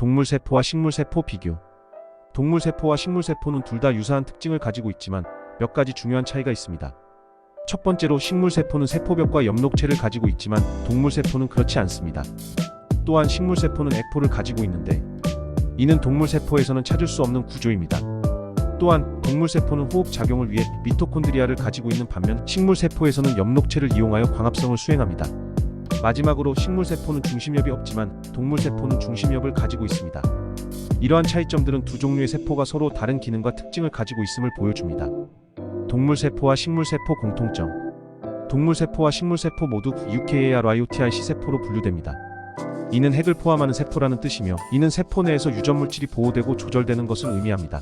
동물세포와 식물세포 비교. 동물세포와 식물세포는 둘 다 유사한 특징을 가지고 있지만 몇 가지 중요한 차이가 있습니다. 첫 번째로 식물세포는 세포벽과 엽록체를 가지고 있지만 동물세포는 그렇지 않습니다. 또한 식물세포는 액포를 가지고 있는데 이는 동물세포에서는 찾을 수 없는 구조입니다. 또한 동물세포는 호흡작용을 위해 미토콘드리아를 가지고 있는 반면 식물세포에서는 엽록체를 이용하여 광합성을 수행합니다. 마지막으로 식물세포는 중심엽이 없지만 동물세포는 중심엽을 가지고 있습니다. 이러한 차이점들은 두 종류의 세포가 서로 다른 기능과 특징을 가지고 있음을 보여줍니다. 동물세포와 식물세포 공통점 동물세포와 식물세포 모두 eukaryotic 세포로 분류됩니다. 이는 핵을 포함하는 세포라는 뜻이며 이는 세포 내에서 유전물질이 보호되고 조절되는 것을 의미합니다.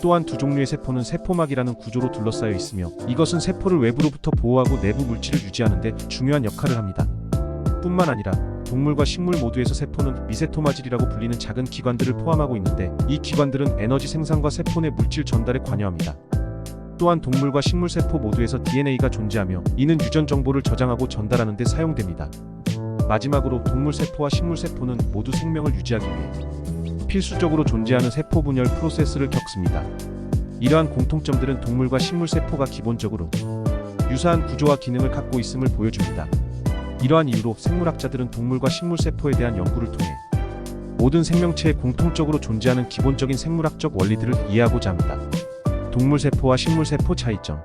또한 두 종류의 세포는 세포막이라는 구조로 둘러싸여 있으며 이것은 세포를 외부로부터 보호하고 내부 물질을 유지하는 데 중요한 역할을 합니다. 뿐만 아니라 동물과 식물 모두에서 세포는 미세토마질이라고 불리는 작은 기관들을 포함하고 있는데 이 기관들은 에너지 생산과 세포 내 물질 전달에 관여합니다. 또한 동물과 식물 세포 모두에서 DNA가 존재하며 이는 유전 정보를 저장하고 전달하는 데 사용됩니다. 마지막으로 동물 세포와 식물 세포는 모두 생명을 유지하기 위해 필수적으로 존재하는 세포 분열 프로세스를 겪습니다. 이러한 공통점들은 동물과 식물 세포가 기본적으로 유사한 구조와 기능을 갖고 있음을 보여줍니다. 이러한 이유로 생물학자들은 동물과 식물 세포에 대한 연구를 통해 모든 생명체에 공통적으로 존재하는 기본적인 생물학적 원리들을 이해하고자 합니다. 동물 세포와 식물 세포 차이점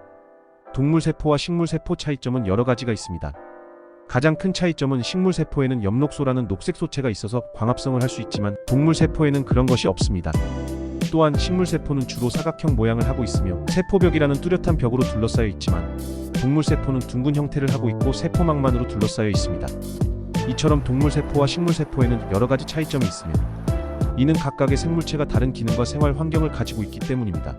동물 세포와 식물 세포 차이점은 여러 가지가 있습니다. 가장 큰 차이점은 식물 세포에는 엽록소라는 녹색 소체가 있어서 광합성을 할 수 있지만 동물 세포에는 그런 것이 없습니다. 또한 식물 세포는 주로 사각형 모양을 하고 있으며 세포벽이라는 뚜렷한 벽으로 둘러싸여 있지만 동물 세포는 둥근 형태를 하고 있고 세포막만으로 둘러싸여 있습니다. 이처럼 동물 세포와 식물 세포에는 여러 가지 차이점이 있으며 이는 각각의 생물체가 다른 기능과 생활 환경을 가지고 있기 때문입니다.